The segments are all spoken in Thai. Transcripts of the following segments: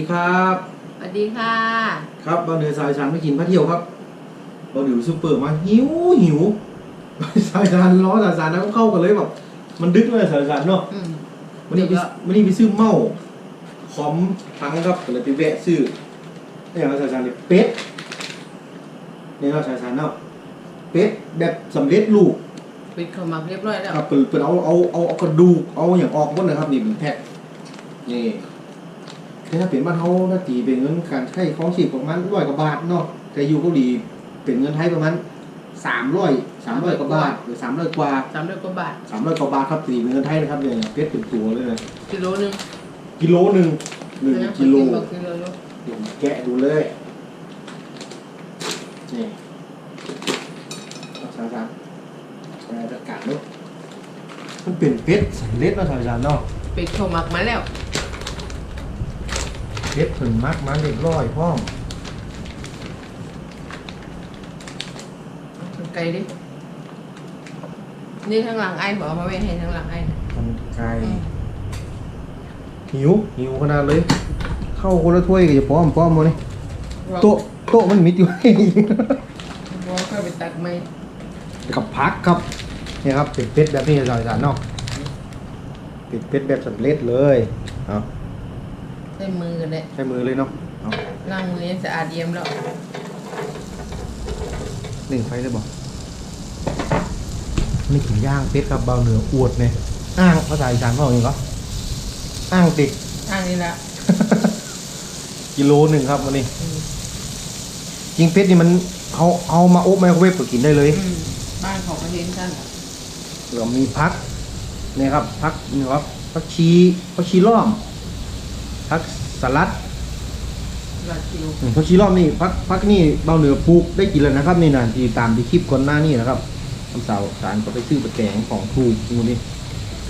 ดีครับสวัสดีค่ะ ครับบางเดือนสายชันไม่กินพระเที่ยวครับบางเดือนซูเปอร์มาหิวหิวสายชันล้อสายชันนะเข้ากันเลยแบบมันดึกเลยสายชันเนาะอืมวันนี้ไปดึกแล้ววันนี้ไปซื้อเมาคอมทั้งครับก็เลยไปแวะซื้อนี่ครับสายชันเนี่ยเป็ดนี่ครับสายชันเนาะเป็ดแบบสำเร็จรูปปิดเข้ามาเรียบร้อยแล้วครับเปิดเปิดเอาเอาเอาเอากระดูกเอาอย่างออกหมดเลยครับนี่เป็นแพ็คนี่ ถ้าเป็นบ้านเขาถ้าตีเป็นเงินการใช้ของชีพประมาณร้อยกว่าบาทเนาะแต่อยู่เกาหลีเป็นเงินไทยประมาณสามร้อยสามร้อยกว่าบาทหรือสามร้อยกว่าสามร้อยกว่าบาทสามร้อยกว่าบาทครับตีเป็นเงินไทยนะครับเนี่ยเพชรเป็นตัวเลยนะกิโลหนึงกิโลหนึ่งหนึ่งนะกิโลบอกกิโลอยู่เดี๋ยวแกะดูเลยนี่เอาสามสามแต่อากาศเนาะมันเป็นเพชรสำเร็จมาสามสามเนาะปิดเข้ามักมาแล้ว เพชรถึงมักมันเรียบร้อยพ่อมไกลดิ นี่ทางหลังไอ้บอกมาไว้ให้ทางหลังไอ้นะมันไกลหิวหิวขนาดเลย เข้าคนละถ้วยกับจะป้อมป้อมมานี่โต๊ะโต๊ะมันมิดอยู่บอกค่อยไปตักไม่กับพักครับเนี่ยครับเป็นเป็ดแบบนี้สายสารเนาะเป็นเป็ดแบบสำเร็จเลยเอา ใช้มือกันเลยใช้มือเลยเนาะเอาล้างมือให้สะอาดเยี่ยมแล้วหนึ่งไฟเลยบอกนี่ถึงย่างเป็ดครับเบาเหนืออวดเนี่ยอ้างภาษาอีสานเขาอย่างก็อ้างติทางนี้ละกิโลหนึ่งครับวันนี้อืมจริงเป็ดนี่มันเอาเอามาอบไมโครเวฟก็กินได้เลยอืมบ้านของประเทศท่านอะเรามีพักเนี่ยครับพักนี่ครับพักชีพักชีล้อม พักสลัดราชิวอืมพักชีล้อมนี่พักพักนี่เบาเหนือปลูกได้กินแล้วนะครับนี่นะที่ตามที่คลิปก่อนหน้านี่นะครับคำสาวสารก็ไปซื้อประแกงของถูกดูนี่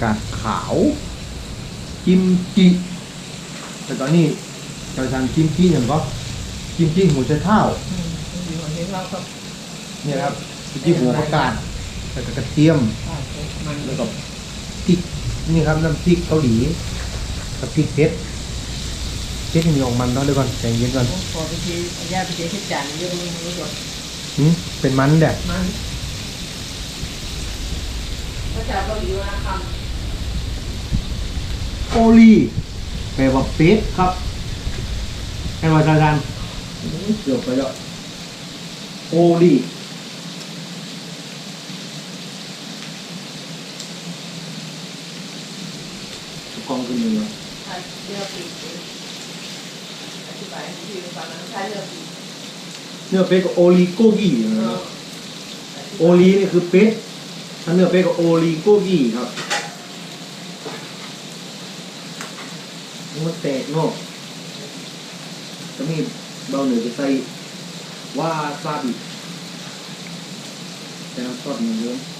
กาดขาวกิมจิแต่ตอนนี้ชาวชานกิมจิอย่างก็กิมจิหัวใจเท้าอืมอยู่ประเทศเราก็เนี่ยครับกิมจิหัวประกาศแล้วก็กระเทียม อ่ามันแล้วก็พริกนี่ครับน้ำพริกเกาหลีกับพริกเผ็ด เผ็ดให้มีออกมันต้องเดี๋ยวก่อนใจเย็นก่อนขอไปทีญาติไปเจอที่จานเยอะมึงรู้ก่อนหืมเป็นมันแดดมันภาษาเกาหลีว่าคโอลีแปลว่าเป็ดครับให้มาจานเกือบไปแล้วโอลีกล้องขึ้นมือำใช้เรือปีกอธิบายให้พี่ ฟังนะใช้เนื้อเป็ดกับโอลีโกกิเออโอลีนี่คือเป็ดถ้าเนื้อเป็ดกับโอลีโกกิครับมันแตกเนาะจะมีเบาเหนือจะใส่วาซาบิใส่น้ำซอสมือนเดิมตะ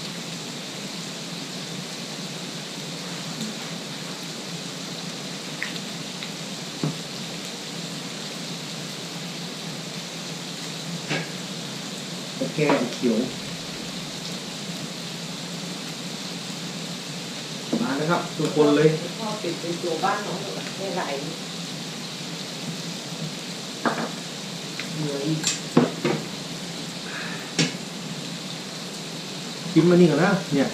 แกรงเขียว มาแล้วครับ ทุกคนเลยพ่อปิดเป็นตัวบ้านน้องแบบไม่ไหลเหนื่อยกินมานี่ก่อนนะเนี่ย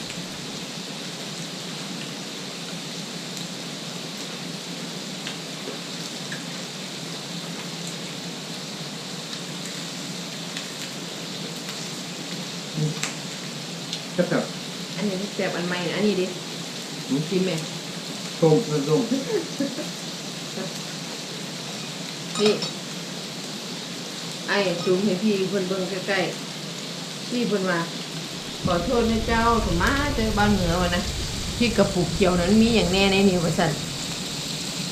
ก็แบบอันนี้แสบอันใหม่นะอันนี้ดิหืมชิมไหมส้มเพิ่มส้มนี่ไอ้จูมให้พี่เพิ่นเบิ่งใกล้ๆพี่เพิ่นว่าขอโทษนะเจ้าสมมาเจอบ้านเหนือวะนะที่กระปุกเขียวนั้นมีอย่างแน่ในนี้ว่าสั่น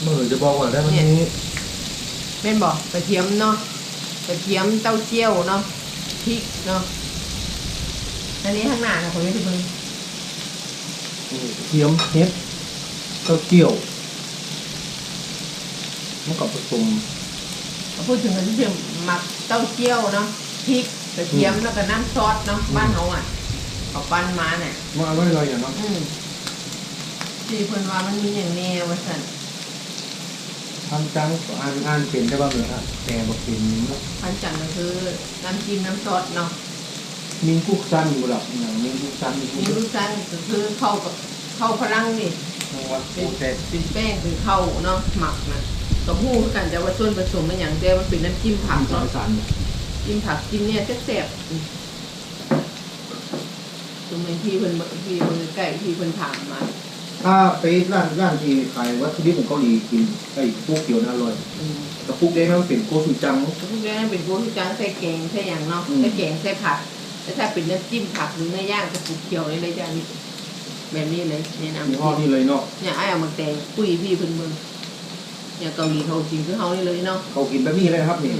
มือจะบอกว่าได้มันเนี่ยนี้แม่นบอกกระเทียมเนาะกระเทียมเต้าเจี้ยวเนาะพริกเนาะ อันนี้ข้างหน้านะคนนี้ที่เพิ่งเทียมเฮ็ดเต้าเจี้ยวมันกับผสมพูดถึงกันที่เพิ่งหมักเต้าเจี้ยวเนาะพริกกระเทียมแล้วก็น้ำซอสเนาะบ้านเขาอะเขาปั้นมาเนี่ยมาอร่อยๆอย่างเนาะอืมที่เพิ่นว่ามันมีอย่างแน่ว่าสั่นทำจังก็อ่านอ่านเป็นได้บ้างเลยครับแต่บอกเป็นพันจันทร์ก็คือน้ำจิ้มน้ำซอสเนาะ มิงกุกซันอยู่หรอกอย่างมิงกุกซันมีมีลูกจันทร์ก็คือเข้ากับเข้าพลังนี่จังหวัดโอเตเป็นแป้งเป็นข้าวเนาะหมักนะกับหูคือกันจะว่าส่วนผสมมันอย่างเดียวมันเป็นน้ำจิ้มผักสาเนาะยสันจิ้มผักจิ้มเนี่ยแซ่บๆอืมตรงนี้ที่เพิ่นเบิ่งที่เพิ่นใกล้ที่เพิ่นถามมาถ้าไปร้านร้านที่ขายวัตถุดิบของเกาหลีกินไอ้พวกเกี๊ยวน่าอร่อยอืมแต่พวกเด้มันเป็นโกสุจังทุกอย่างเป็นโกทุกจางใส่แกงใส่อย่างเนาะอืมใส่แกงใส่ผัก แต่ถ้าเป็นน้ำจิ้มผักหรือเนื้อย่างกับปูเขียวนี่เลยจ้านี่แบบนี้เลยแนะนำยี่ห้อนี้เลยเนาะเนี่ยไอ้เอามาแต่งคุยพี่เพิ่นเบิ่งเนี่ยเกาหลีเขาจริงคือเฮานี่เลยเนาะเขากินแบบนี้เลยนะครับนี่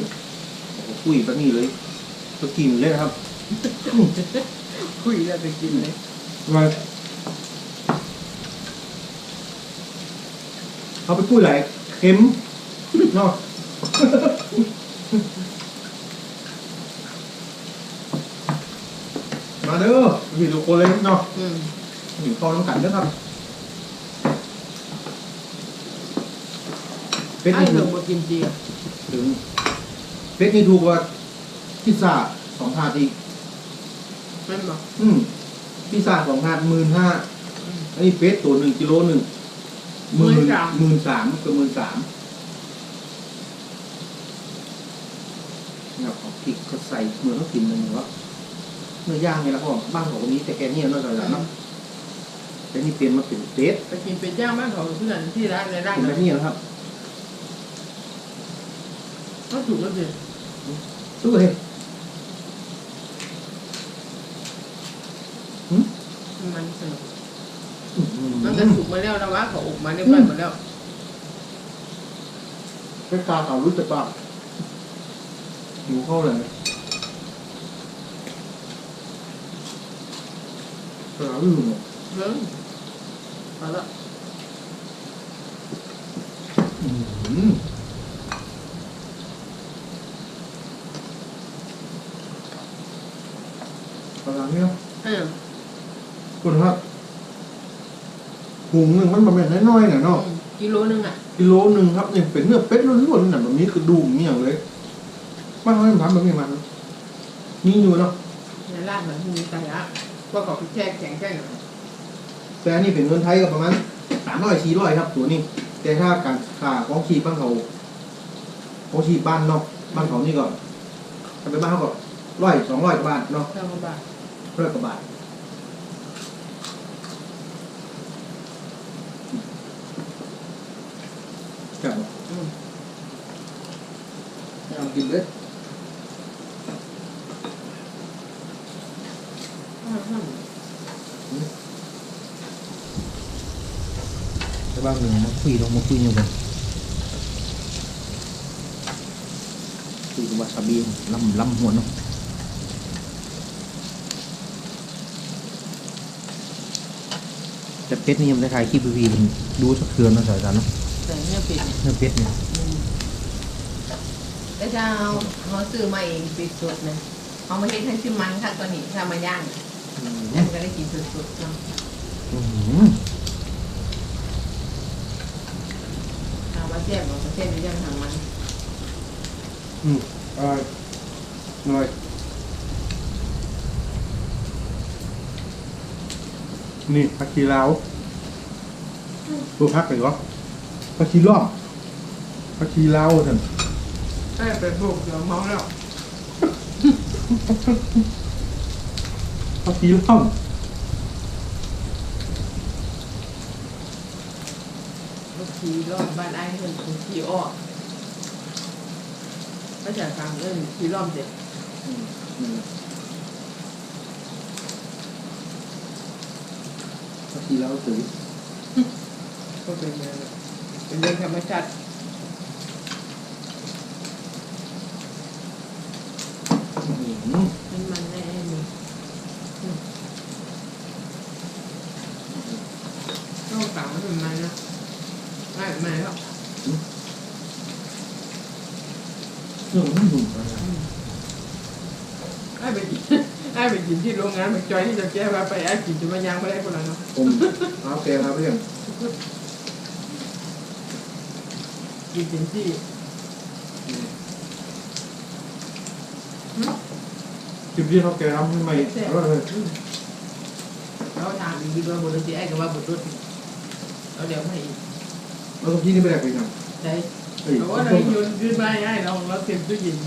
โอ้โหคุยแบบนี้เลยก็กินเลยนะครับคุยแล้วไปกินเลยมาเขาไปคุยหลายเข็มเนาะ มาเด้อพี่ทุกคนเลยเนาะอืมอยู่คอน้ำกันนะครับเป็ดไอ้นี่เรื่ถูองกบ่กินเจียถึงเป็ดนี่ถูกกว่าพิซซ่าสองถาดอีกแม่นบ่อืมพิซซ่าสองถาดหมื่นห้าอืมอันนี้เป็ดตัวหนึ่งกิโลหนึ่งหมื่นสามหมื่นสามกับหมื่นสามเนี่ยเขาพริกเขาใส่เหมือนเขากินเลยว่า เนื้อย่างไงล่ะพ่อบ้านเขาก็มีแต่แกเนี่ยเนาะใส่แล้วเนาะแต่นี่เปลี่ยนมาเป็นเป็ดไปกินเป็ดย่างบ้านเขาเพื่อนที่ร้านในร้านเป็นแบบนี้นะครับก็ถูกแล้วสิสู้เลยมันสนุกอื้อหือมันก็ถูกมาแล้วนะว่าเขาอบมาเรียบร้อยหมดแล้วเป็นกาเขารู้จักปะหิวเข้าเลย กระลืมเริ่มเอาละอื้อหือกำลังเนี่ยเออคุณครับหุงหนึ่งมันประมาณน้อยๆหน่ะเนาะกิโลนึงอะกิโลหนึ่งครับเนี่ยเป็นเนื้อเป็ดล้วนๆน่ะแบบนี้คือดูเมี่ยงเลยบ้านเขาทำแบบนี้มันมีอยู่เนาะในร้านมันมีไก่อะ ก็ขอไปแช่แข็งแค่ไหนแต่อันนี้เป็นเงินไทยก็ประมาณสามร้อยสี่ร้อยครับ ตัวนี้ แต่ถ้าการค่าของชีพบ้านเขาของชีพบ้านเนาะบ้านเขานี่ก็ถ้าเป็นบ้านเขาก็ร้อยสองร้อยกว่าบาทเนาะเท่ากับบาทร้อยกว่าบาทครับอืมลองกินเลย อืมอืม แต่างหนึ่งมาคุยลงมาคุยอยู่กันคุยกับวาซาบิลำลำหัวเนาะแต่เป็ดนี่ยังไม่ได้ถ่ายคลิปวีมันดูสักเทือนนะสายจานเนาะแต่เนี่ยปิดเนื้อเป็ดเนี่ยแต่ถ้าเอาเขาซื้อมาเองปิดสดนะเอามาเฮ็ดให้ชิมมันค่ะตัวนี้ถ้ามาย่างอืมแล้วก็ได้กินสดๆเนาะ อื้อหือเอามาเสียบเอามาเสียบในย่างทางมันอืมอร่อยอร่อยนี่ผักชีลาวตัวพักเลยเหรอผักชีล้อมผักชีลาวท่านเอ้ยไปปลูกเดี๋ยวเมาแล้วผักชีล้อม ลูกขี่รอบบ้านไอ้เพิ่นเป็นขี่อ้อก็จะฟังเอิ้นขี่รอบเด็ดอืมอืมผักชีลาวสวยก็เป็นเรื่องเป็นเรื่องธรรมชาติมันมันแน่นี่ต้องตางมันเป็นมันนะ ไม่ไม่แล้วเรื่องมันดุอะไรไอ้ไปกินไอ้ไปกินที่โรงงานมันจอยที่จะแก้ว่าไปไอ้กินจะมายางไม่ได้คนละเนาะผมเอาแกครับเพื่อนกินเป็นที่หึจิบที่เขาแกทำใหม่อร่อยเลยเราถามอีกทีว่าบทดนตรีไอ้กับว่าบทดนตรีเราเดี๋ยวให้อีก แล้วตรงที่นี่ไม่ได้ไปยังใช่เฮ้ยเพราะว่าเราโยนขึ้นมาให้เราเราเต็มตู้เย็น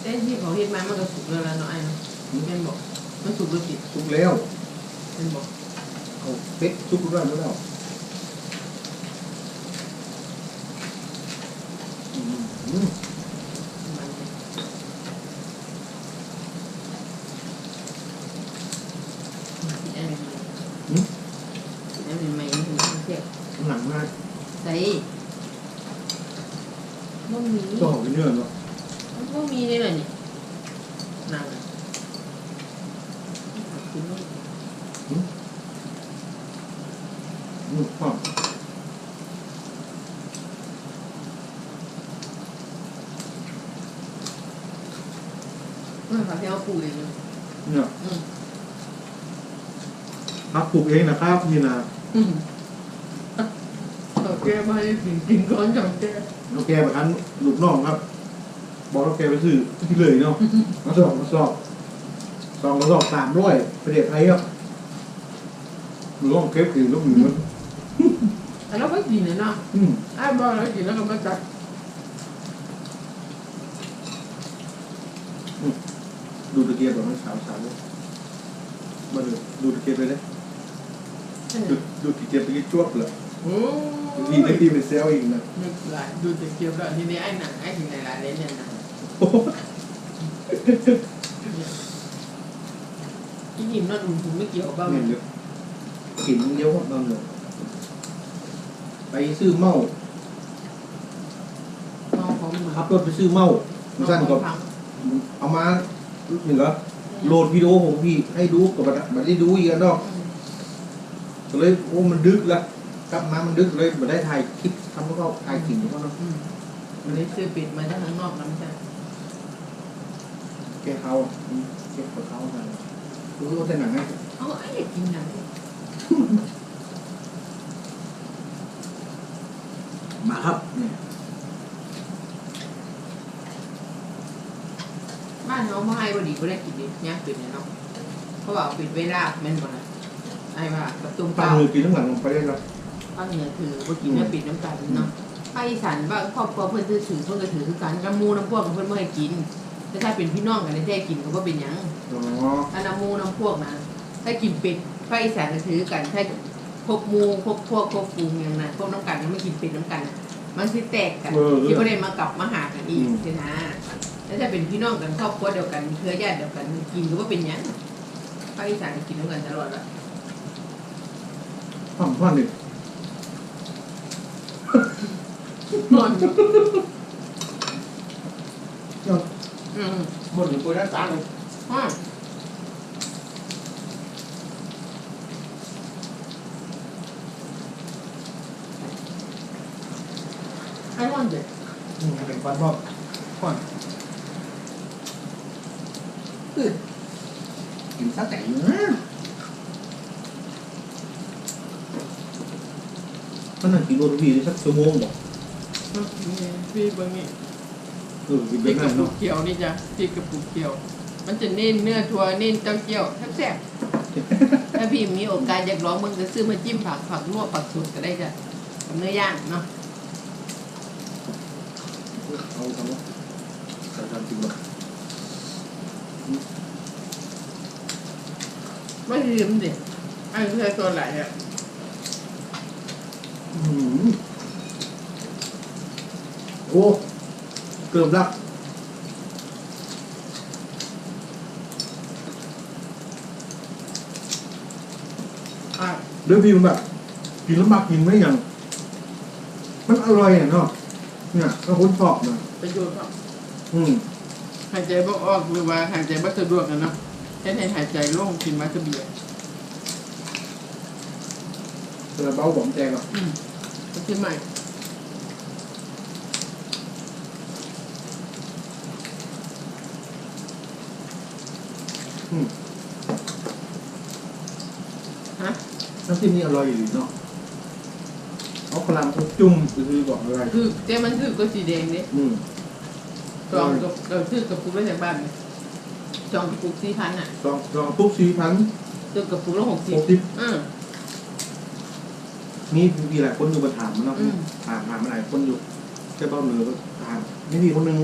เต้นที่เขาเห็นมามันก็สุกแล้วล่ะเนาะไอ้เนาะเป็นบอกมันสุกหรือผิดทุกแล้วเป็นบอกเอาเป็ดทุกเรื่องแล้วแล้ว อืมอืม มันไอ้เป็นไง อืมไอ้เป็นไงมันถึงเสียหนังมากใส่บ่มีชอบเป็นเนื้อเนาะ มันบ่มีเลยล่ะนี่นั่งอะกินบ่ อืมชอบ เมื่อเขาที่เอาปูเองเนาะ เนี่ย อืม ครับปลูก เองนะครับ นี่นะอืมเอาแก้มาให้กินกินก่อนจังแก้เราแกแบบนั้นลูกน้องครับ บอกเราแกไปซื้อที่เลยเนาะมาสอบมาสอบสองกระสอบสามร้อยประเทศไทยครับลูกน้องเก็บกินลูกหนึ่งมันแต่เราก็กินเลยเนาะอืมไอ้บอกเรากินแล้วก็มาจัดดูตะเกียบแบบมันสาวสาวเลยมาดูดูตะเกียบเลยนะ ดูดูตะเกียบตะเกียบจวบเลยโอ้ดีได้ดีเป็นเซลล์อีกนะนึกหลายดูแต่เกียวแล้วทีนี้ไอ้หนังไอ้ถึงไหนหลายเล่นเนี่ยหนังโอ้โหที่หิมนั่นอุ่นผมไม่เกี่ยวกับบ้างเห็นเลยกินเดียวหมดนั่นเลยไปซื้อเมาน้องของมึงขับรถไปซื้อเมาสั้นก็พังเอามาเห็นเหรอโหลดวิดีโอของพี่ให้ดูกับมันมันได้ดูอีกแล้วเนาะ ก็เลยโอ้มันดึกละกลับมามันดึกเลยมันได้ถ่ายคลิปทำให้เขาถ่ายกิ่งเขาเนาะอืมมันได้ซื้อปิดมาจากข้างนอกน้ำใช่แกเขาอืมแกเขาเขากันดูว่าแต่หนังไงเอาไอ้อยากกินหนังมาครับเนี่ยบ้านน้องพ่อให้บดีก็ได้กินดิย่างปิดเนี่ยเนาะเขาบอกปิดเวลาแม่นบ่นะไอ้ว่าประตูปลาเป้ามือกินทั้งหลังลงไปได้แล้วภาคเหนือถือว่ากินเนี่ยปิดน้ำตาลเนาะภาคอีสานว่าครอบครัวเพื่อนถือถือเพื่อนก็ถือคือกันน้ำมูน้ำพวกกับเพื่อนเมื่อให้กินแต่ถ้าเป็นพี่น้องกันได้แท้กินก็บ่เป็นหยังอ๋ออันน้ำมูน้ำพวกนะถ้ากินเป็ดภาคอีสานก็ถือกันถ้าพวกหมูพวกพวกพวกฟูงอย่างนั้นพวกน้ำกันก็ไม่กินเป็ดน้ำกันน่ะมันสิแตกกันที่ประเด็นมากลับมาหากันอีกใช่ไหมแล้วถ้าเป็นพี่น้องกันครอบครัวเดียวกันเครือญาติเดียวกันกินก็ว่าเป็นหยังภาคอีสานก็กินน้ำกันตลอดละ ความพ่อหนึ่งนอนอยู่เจ้าอืมบนหรือตัวด้านซ้ายเลยอ่าไอ้วันเด็กอืมเป็นฟันบอกก่อนคือกินสักแต่อยู่นะ มันนั่งกินโรตีได้สักชั่วโมงบอกพี่เบอร์นี่เออกินพริกได้กระปุเนาะกเขียวนี่จ้ะพริกกระปุกเขียว มันจะเน้นเนื้อถั่วเน้นเต้าเจี้ยวแซ่บๆถ้าพี่มีโอกาสอยากลองมึงก็ซื้อมาจิ้มผักผักลวกผักสดก็ได้จ้ะกับเนื้อย่างเนาะเอาทำวะใส่ทำจริงหรอไม่ลืมดิไอ้เพื่อตัวไหนอะอืม โอ้เกือบละอะเดี๋ยวพี่มันแบบกินแล้วมากินไม่ยัง มันอร่อยอะเนาะเนี่ยก็คนชอบนะประโยชน์ครับอืมหายใจบ่ออกหรือว่าหายใจบ่สะดวกนะเนาะแค่ให้หายใจโล่งกินมาสเบียร์เจอเบาผมแจงอะอืม ก็คือใหม่อืมน้ำจิ้มนี่อร่อยอยู่เนาะเอากระหลำจุ่มคือบอกอะไรคือแต่มันคือก็สีแดงเนี่ยอืมจองกับเราซื้อกับปุกได้จากบ้านเนี่ยจองกับปุกสี่พันอะ ลองลองทุกสี่พัน ซื้อกับปุกละหกสิบหกสิบ อืม นี่มีหลายคนอยู่มาถามมันเนาะอืม ถามถามมาหลายคนอยู่แค่เบ้าเหนือก็ถามนี่มีคนหนึง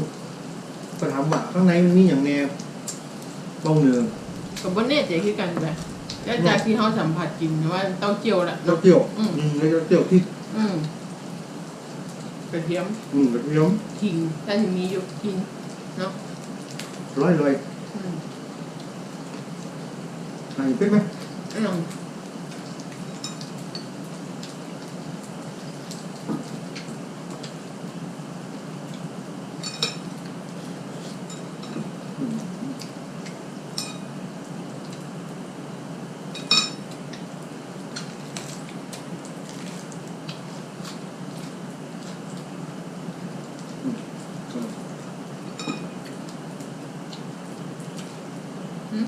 ก็ถามว่าข้างในมันมีอย่างแนวเบ้าเหนือกับบนเน่ใจคือกันแบบแล้วจากที่เขาสัมผัสกินว่าเต้าเจี้ยวแหละ เจ้าเจียวอืมอืม แล้วเจ้าเจียวที่อืมกระเทียมอืมกระเทียมขิงถ้าถึงมีอยู่กินเนาะร้อยเลยอืมไหนเป็นไหมอืม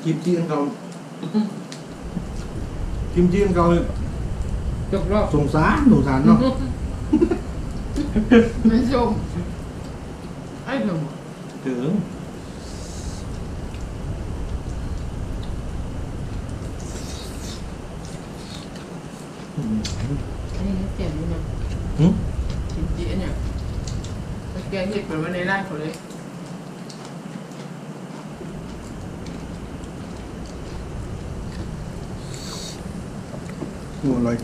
กิมจิอันเก่ากิมจิอันเก่าเนี่ยจกรอบสงสารสงสารเนาะ ไม่ชมไอ้ถึง ถึงอืม อันนี้เสียงนี่นะ หืม จริงๆเนี่ยแกงเห็ดเหมือนว่าในร้านเขาเลย โอ้อร่อย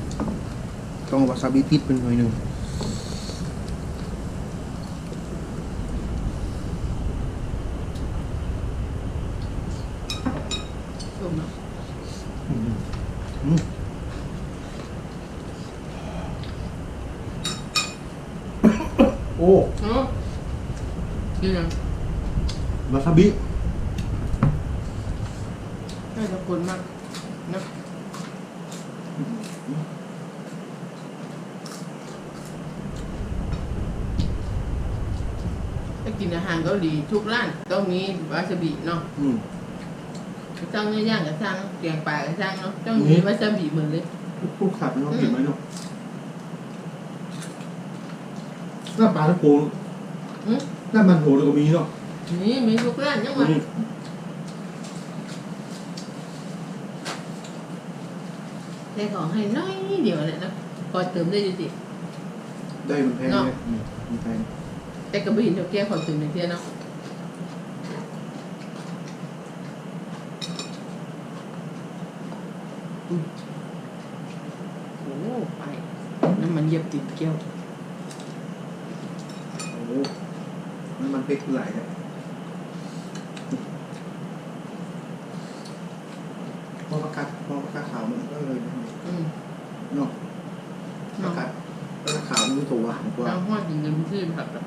ต้องวาซาบิติดเป็นหน่อยหนึ่ง ชมเนาะ อืมอืมโอ้ เนาะนี่นะ วาซาบิ น่าจะคนมากนะถ้า กินอาหารเกาหลีทุกร้านต้องมีวาซาบิเนาะอืมสร้างเนื้อย่างกับสร้างแกงปลากับสร้างเนาะต้องมีวาซาบิเหมือนเลยพวกสัตว์มันต้องกินไหมเนาะหน้าปลาตะโกนอืมหน้ามันโถแล้วก็มีเนาะนี่มีทุกร้านยังวะอืมได้ของให้น้อยเดียวเลยนะพอเติมได้อยู่สิได้มันแพงเนาะเนี่ยอืมมันแพง แต่กระบี่เท่าแก่ขอเติมในเที่ยเนาะอืมโอ้ไปน้ำมันเหยียบติดเกลียวโอ้มันมันเป็กไหลเลยพอประกาศพอประกาศขาวมันก็เลยอืมเนาะประเนาะกาศประกาศขาวมันตัวหวานกว่า น้ำห้อยถึงเงินที่ผัดแล้ว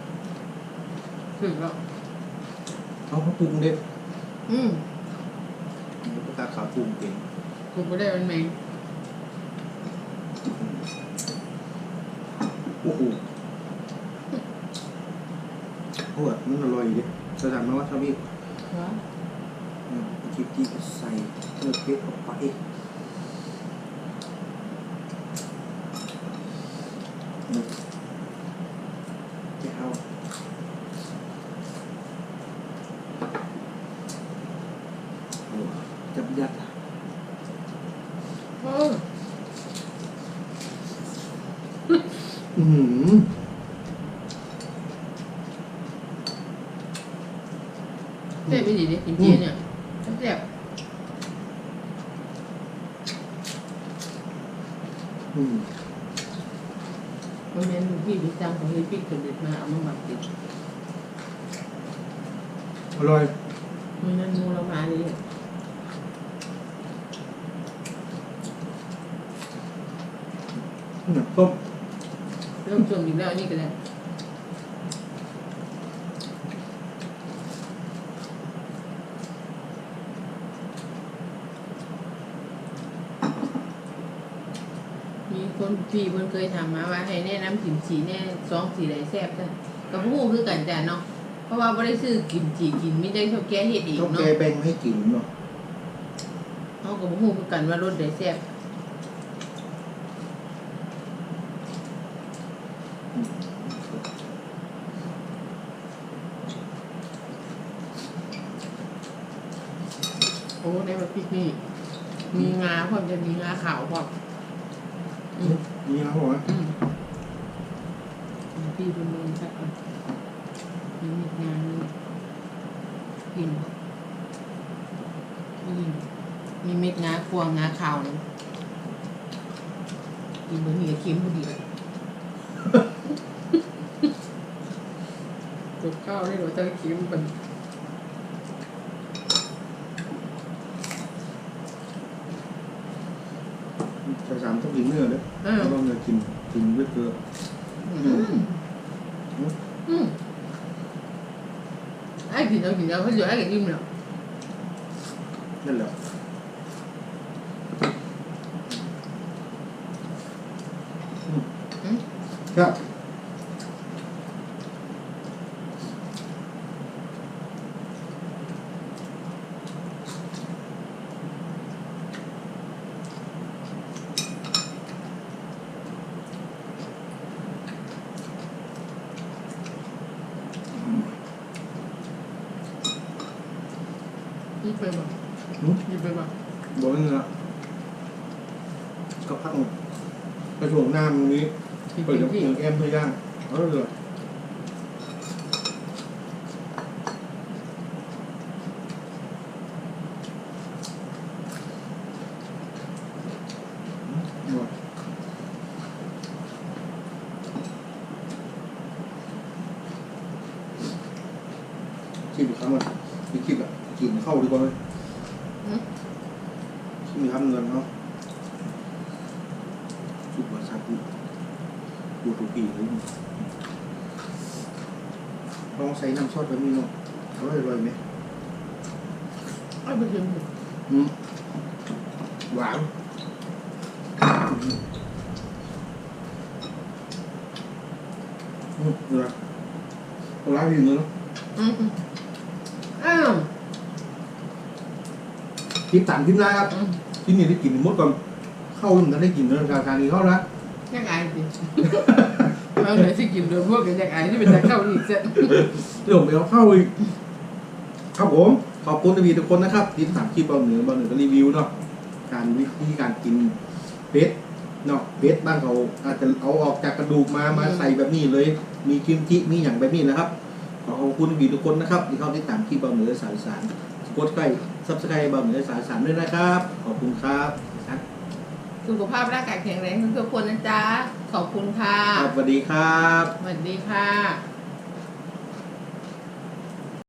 ถึงแล้วเขาเขาปรุงเด็ดอืมประกาศขาวปรุงเก่งกูไม่ได้มันแมงโอ้โหโอ้โหมันอร่อยดิแสดงมาว่าชอบพี่ว้าอืมจิบจีก็ใส่เนื้อเป็ดออกไปอืมแก้วโอ้จับยัด โอ้ อือหือ เจ็บไม่ดีดิกินเจียเนี่ยเจ็บ อืม มันเป็นลูกพี่พี่จังของเฮปิกสำเร็จมาเอามาหมักติด อร่อย มันนั่นมูเรามาเลย อืมต้มเริ่มชมอีกแล้วนี่ก็ได้มีคนพี่เพิ่นเคยถามมาว่าให้แนะนำกิมจิแน่สองสีไหนแซ่บจ้ะกับผู้คือกันจ้ะเนาะเพราะว่าบ่ได้ซื้อกิมจิกินไม่ได้เท่าแก่เฮ็ดเองต้องแกเนาะแบ่งให้กินเนาะเขาก็บ่ฮู้คือกันว่ารสใดแซ่บ โอ้ในแบบ พริกนี่มีงาพร้อมจะมีงาขาวพร้อมอืมนี่ครับผมอืมพี่เป็นมือสักคนมีเม็ดงานนี่กินอืมมีเม็ดงาควงงาขาวเลยกินบะหมี่กับเค็มพอดีเลยกับข้าวนี่เราจะเค็มเป็น ชายสามต้อง กินเนื้อเลยเออต้องเนื้อกินกินเวทเกลืออืมอืมไอ้กินเอากินเอาเขาจะไอ้กินอิ่มแล้วนั่นแหละอืมครับยิบไปบ่ หืม ยิบไปบ่ บอกว่าเนื้อก็พักหมดกระช่วงหน้ามันนี้ กิน เปิด กิน กับ ที่ เนื้อแอมเพื่อย่างเอาเลยหมดคลิปอีกครั้งมันมีคลิปอะกิน เข้าดีกว่าเลยอืมที่มีทำเงินเนาะสุดวาซาบิดูถูกปีเลยลองใส่น้ำซอสแบบนี้เนาะอร่อยอร่อยไหมไอ้ไปกินหมูอืมหวานอืมเนื้อเอาล้างดีเนื้อเนาะอืมอืมอ้าว คลิปต่างคลิปหน้าครับอืมที่นี่ได้กินหมดก่อนเข้าถึงกันได้กินเนื้อการทานนี้เข้านะยังไงสิเราเหนือสิกินโดยพวกกันยังไงที่เป็นจะเข้าอีกเส้นเดี๋ยวผมไปเอาเข้าอีกครับผมขอบคุณทีวีทุกคนนะครับที่ถามคลิปบางเหนือบางเหนือก็รีวิวเนาะการวิธีการกินเป็ดเนาะเป็ดบ้านเขาอาจจะเอาออกจากกระดูกมามาใส่แบบนี้เลย มีกิมจิมีอย่างแบบนี้นะครับขอขอบคุณทีวีทุกคนนะครับที่เข้าติดตามคลิปบางเหนือสายสารกดใกล้ ซับสไครต์บางเหนือสายสารด้วยนะครับ ขอบคุณครับครับสุขภาพร่างกายแข็งแรงทุกคนนะจ๊ะ ขอบคุณค่ะสวัสดีครับ สวัสดีค่ะ